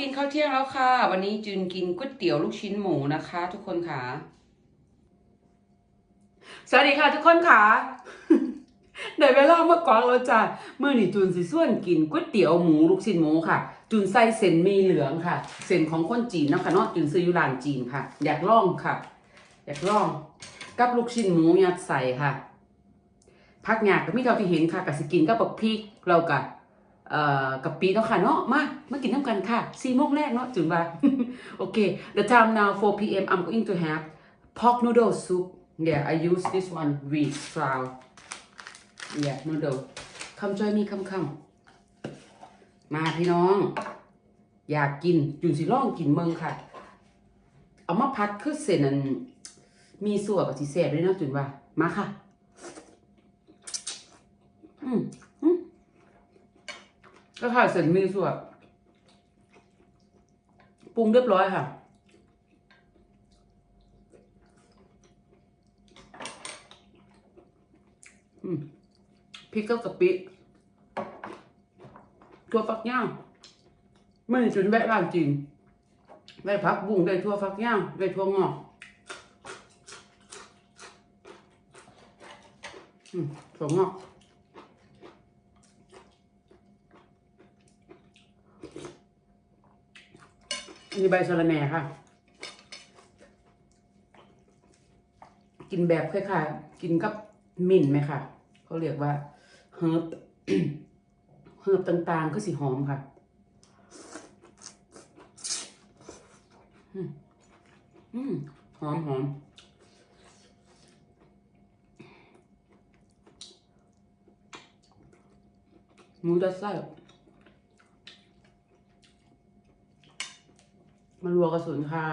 กินข้าวเที่ยงแล้วค่ะ วันนี้จืนกินก๋วยเตี๋ยวลูกชิ้นหมูนะคะ ทุกคนค่ะ สวัสดีค่ะ ทุกคนค่ะได้เวลาเมื่อก่องแล้วจ้ะเมื่อนี่จูนสิส่วนกินก๋วยเตี๋ยวหมูลูกชิ้นหมูค่ะจูนใส่เส้นมีเหลืองค่ะ เส้นของคนจีนนะคะเนาะจูนซื้ออยู่ร้านจีนค่ะ อยากลองค่ะ อยากลอง กับลูกชิ้นหมูยัดใส่ค่ะ พักหยากก็มีเท่าที่เห็นค่ะกับสกินกับบักพริกเรากับ เอ่อกับปีเนาะค่ะเนาะมามากินน้ำกันค่ะสี่โมงแรกเนาะจุนว่าโอเค the time now 4 p.m. I'm going to have pork noodle soup yeah I use this one with flour yeah noodle come join me come come มาพี่น้อง อยากกินจุนสิล่องกินเมืองค่ะ เอามาพัดคือเส้นนั้นมีส่วนกับสีแสบด้วยเนาะจุนว่ามาค่ะ อืม ก็ค่ะเสร็จมีส่วนปรุงเรียบร้อยค่ะ อืมพริกกับกะปิทั่วฟักย่างไม่ได้จุนแวะร้านจีนได้พักบุ้งได้ทั่วฟักย่างได้ทั่วงอกอืมถั่วงอก มีใบสะระแหน่ค่ะ กินแบบคล้ายๆกินกับมิ่นไหมค่ะ เขาเรียกว่าเฮิร์บเฮิร์บต่างๆ ก็สีหอมค่ะอืมหอมหอมหมูดัดไส้ มันรัวกระสุนค่ะ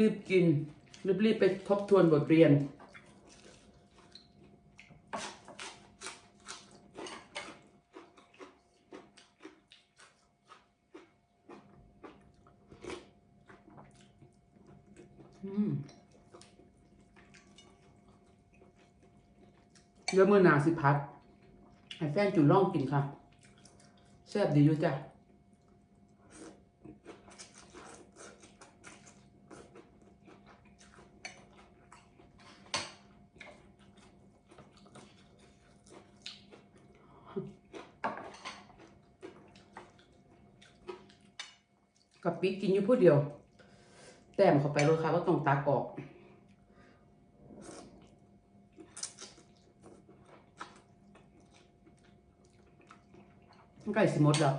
รีบๆกิน รีบๆไปทบทวนบทเรียน อืม เดี๋ยวมือหนาสิพัดให้แฟนจุนล่องกินค่ะแซ่บดีอยู่จ้ะกับปิกกินอยู่ผู้เดียว แต้มเข้าไปเลยค่ะว่าต้องตากออก ใกล้สิหมดแล้ว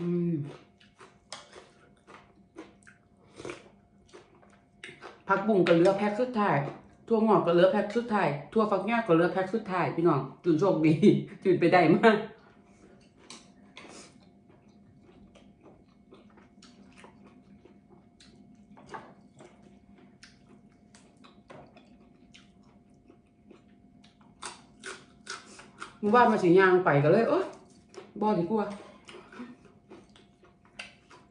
อืมผักบุ้งก็เหลือแพ็คสุดท้ายทั่วงอกก็เหลือแพ็คสุดท้ายทั่วฝักยาก็เหลือแพ็คสุดท้ายพี่น้องจุนโชคดีจุนไปได้มาก เมื่อวานมาสิยางไปก็เลย เอ้ยบ่ดีกว่า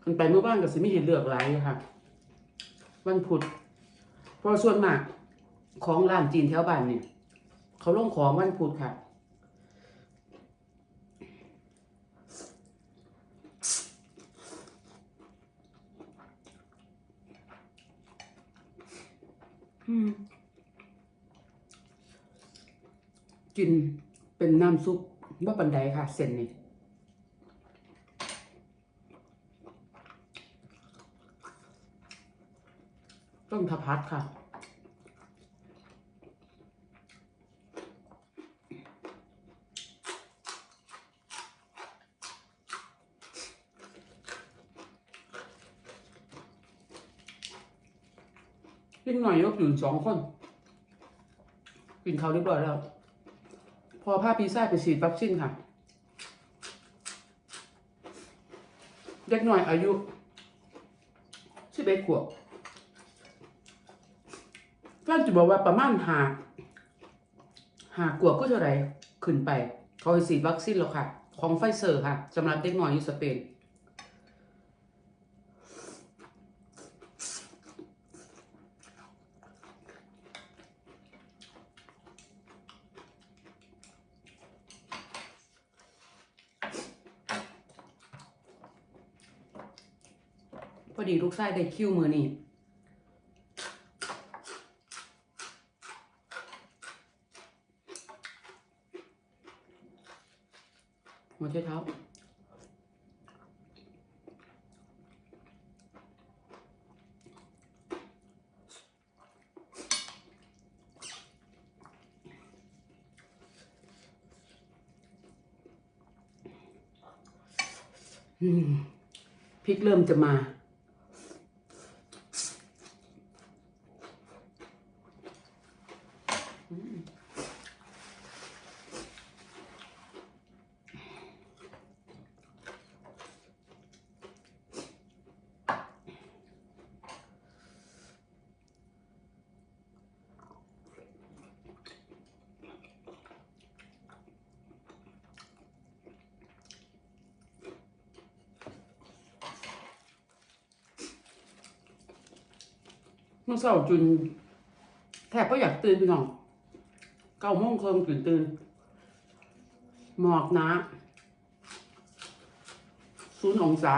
มันไปเมื่อวานก็สิไม่เห็นเลือกหลายอยู่ค่ะวันพุธเพราะส่วนมากของร้านจีนแถวบ้านเนี่ย เขาลงของวันพุธค่ะอืมกิน เป็นน้ำซุปว่าบันไดค่ะ เส้นนี่ต้มทพัดค่ะกินหน่อยยกอยู่สองคน กินเขาวเรียบร้อยแล้ว พอผ้าปีซ่าไปฉีดวัคซีนค่ะ เด็กหน่อยอายุสิบเอ็ดขวบแฟนจะบอกว่าประมาณหาหากวบก็เท่าไรขึ้นไป เขาฉีดวัคซีนแล้วค่ะ ของไฟเซอร์ค่ะสำหรับเด็กน้อยอยู่สเปน ดีลูกชายได้คิวมือนี่หัวใช้เท้าอืมพริกเริ่มจะมา เมื่อเช้าจุนแทบก็อยากตื่นพี่น้องเก้าโมงครึ่งตื่นตื่นหมอกหนาศูนย์องศา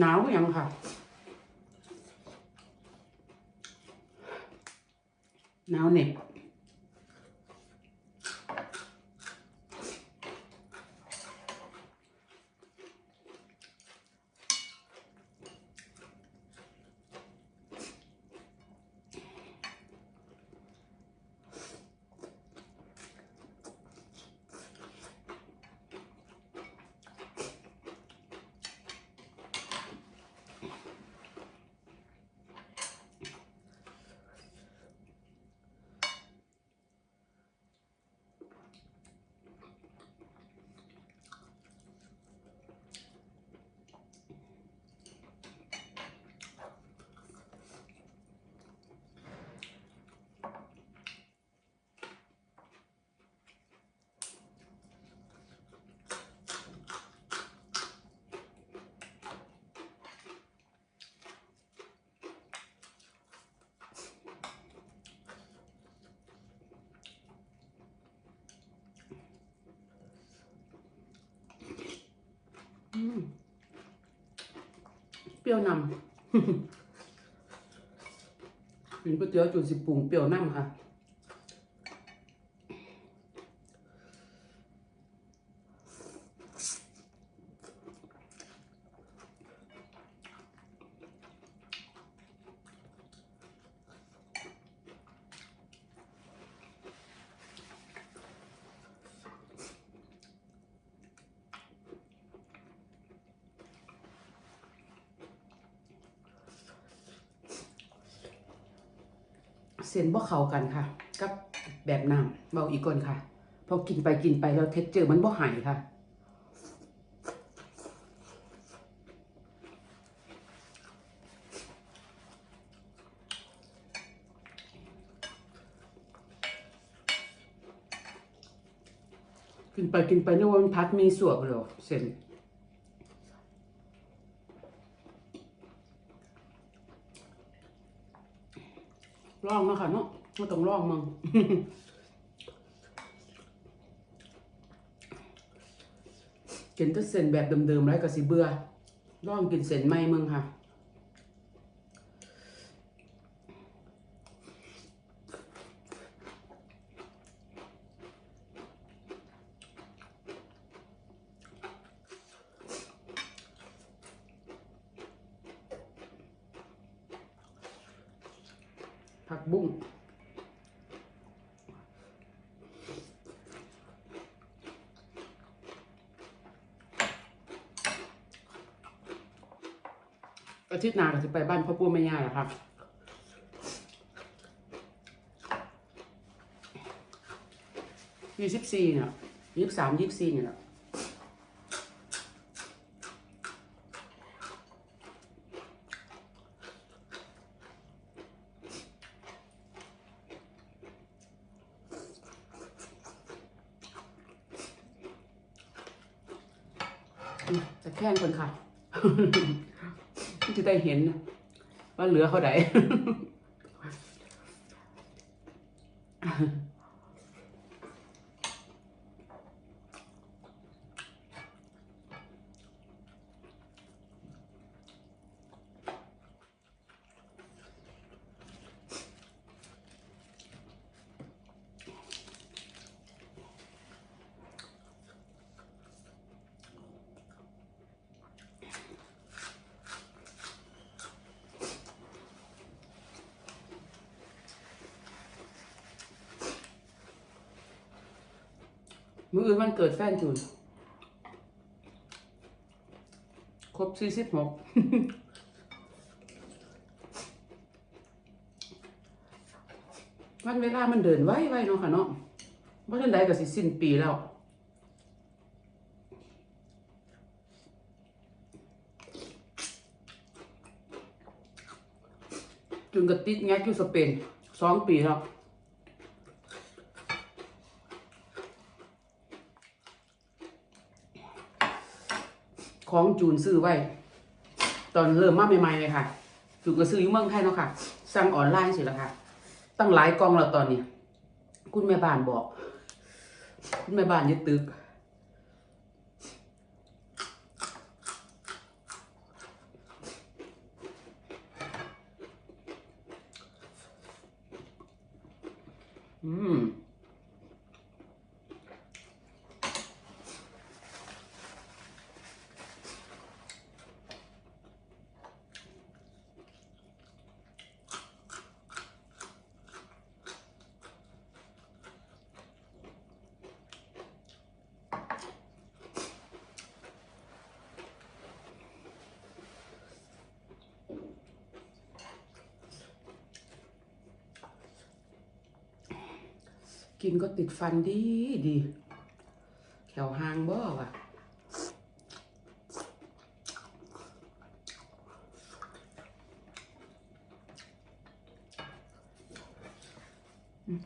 หนาวยังค่ะ หนาวเหน็บอืม เปรี้ยวนำ กินก๋วยเตี๋ยวจุดสิบปรุงเปรี้ยวนำค่ะ เส้นบ่เข้ากันค่ะ กับแบบน้ำเบาอีกก่อนค่ะ พอกินไปกินไปแล้วเท็กเจอร์มันบ่หายค่ะกินไปกินไปนึกว่ามันพัดมีสวบเลยเส้น ลองมาค่ะเนาะไม่ต้องลองมึงกินแต่เส้นแบบเดิมๆแล้วก็สิเบื่อลองกินเส้นใหม่มึงค่ะ ผักบุ้งอาทิตย์หน้าก็จะไปบ้านพ่อปู่แม่ย่าแหละครับยี่สิบสี่เนี่ยยี่สิบสามยี่สิบสี่เนี่ยแหละ อืม จะแค้นคนค่ะจะได้เห็นว่าเหลือเขาได มืออื่นวันเกิดแฟนจูนครบสี่สิบหกวันเวลามันเดินไวไวเนาะค่ะเนาะว่าทันใดก็สิสิ้นปีแล้วจุนกระติดแงกอยู่สเปนสองปีแล้ว ของจูนซื้อไว้ ตอนเริ่มมาใหม่ๆเลยค่ะจูนก็ซื้ออยู่เมืองไทยเนาะค่ะ สั่งออนไลน์สิแล้วค่ะ ตั้งหลายกองแล้วตอนนี้ คุณแม่บ้านบอก คุณแม่บ้านยึดตึกอืม กินก็ติดฟันดีดีแถวหางบ่อะอืม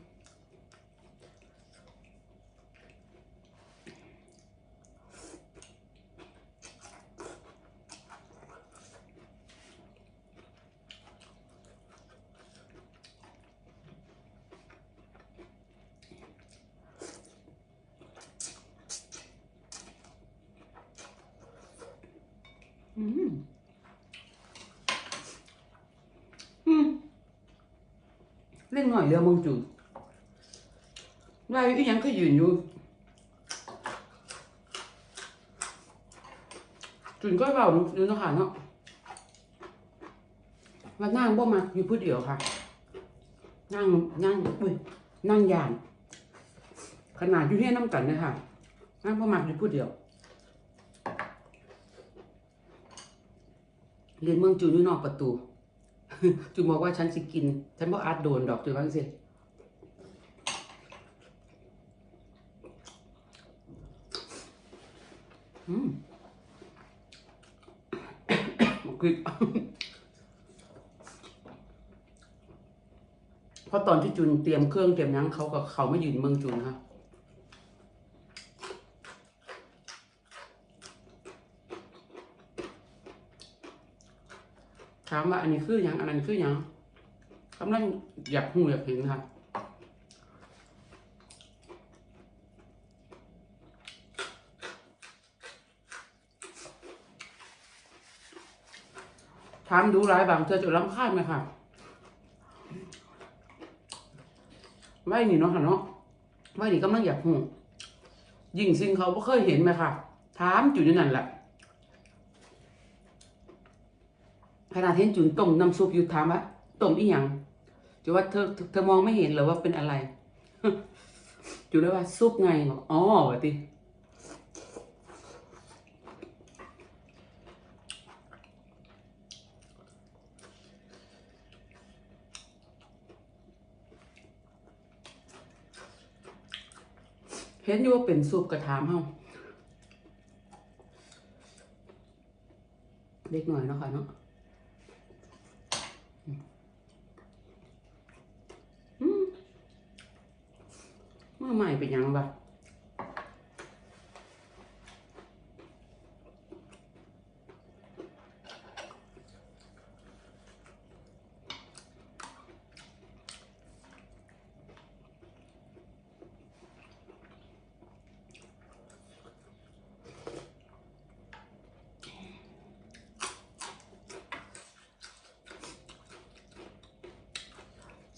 อืมเล่นหน่อยเรือมงจุนวาอีหยังก็ยืนอยู่จุนก็เบาอยู่เนาะคะเนาะว่านั่งบ่มักอยู่ผู้เดียวค่ะ นั่งนั่งอุ้ยนั่งยานขนาดอยู่เนี่ยน้ำกันเลยค่ะนั่งบ่มักอยู่ผู้เดียว เรียนเมืองจูนอยู่นอกประตู จูนบอกว่าฉันสิกิน ฉันบอกอาจโดนดอกจูนว่าจังสิอืมคือเพราะตอนที่จูนเตรียมเครื่องเตรียมยังเขากับเขาไม่ยืนเมืองจูนค่ะ ถามว่าอันนี้คืออย่างอันนั้นคืออย่างกำลังอยากหูอยากเห็นค่ะถามดูหลายบางเธอจะรำคาญไหมค่ะไว้นี่เนาะค่ะเนาะไว้นี่กำลังอยากหูยิ่งสิ่งเขาไม่เคยเห็นไหมค่ะ ถามจุดอยู่นั่นแหละ ข นาดเห็นจุนต้มน้ำซุปอยู่ถามว่าต้มอีหยังจุว่าเธอเธอมองไม่เห็นหรือว่าเป็นอะไรจุเลยว่าซุปไงบอกอ๋อวะติเห็นอยู่ว่าเป็นซุปกระถามเฮาเล็กหน่อยเนาะค่ะเนาะ ใหม่เป็นยังวะ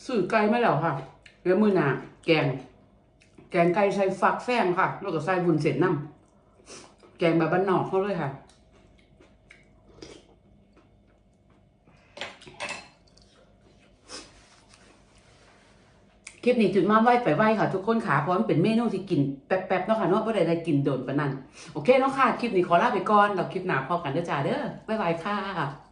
สื่อไกลไม่แล้วค่ะ เดี๋ยวมือหนาแกง แกงไก่ใส่ฟักแฟงค่ะ แล้วก็ใส่บุญเส้นน้ำแกงแบบบ้านนอกเขาเลยค่ะ คลิปนี้จุดมาไหว้ไปไหว้ค่ะ ทุกคนค่ะเพราะมันเป็นเมนูที่กินแป๊บๆเนาะค่ะเนาะไม่ได้ได้กินโดนปานนั้นโอเคเนาะค่ะ คลิปนี้ขอลาไปก่อนเราคลิปหน้าพอกันเด้อจ้าเด้อบ๊ายบายค่ะ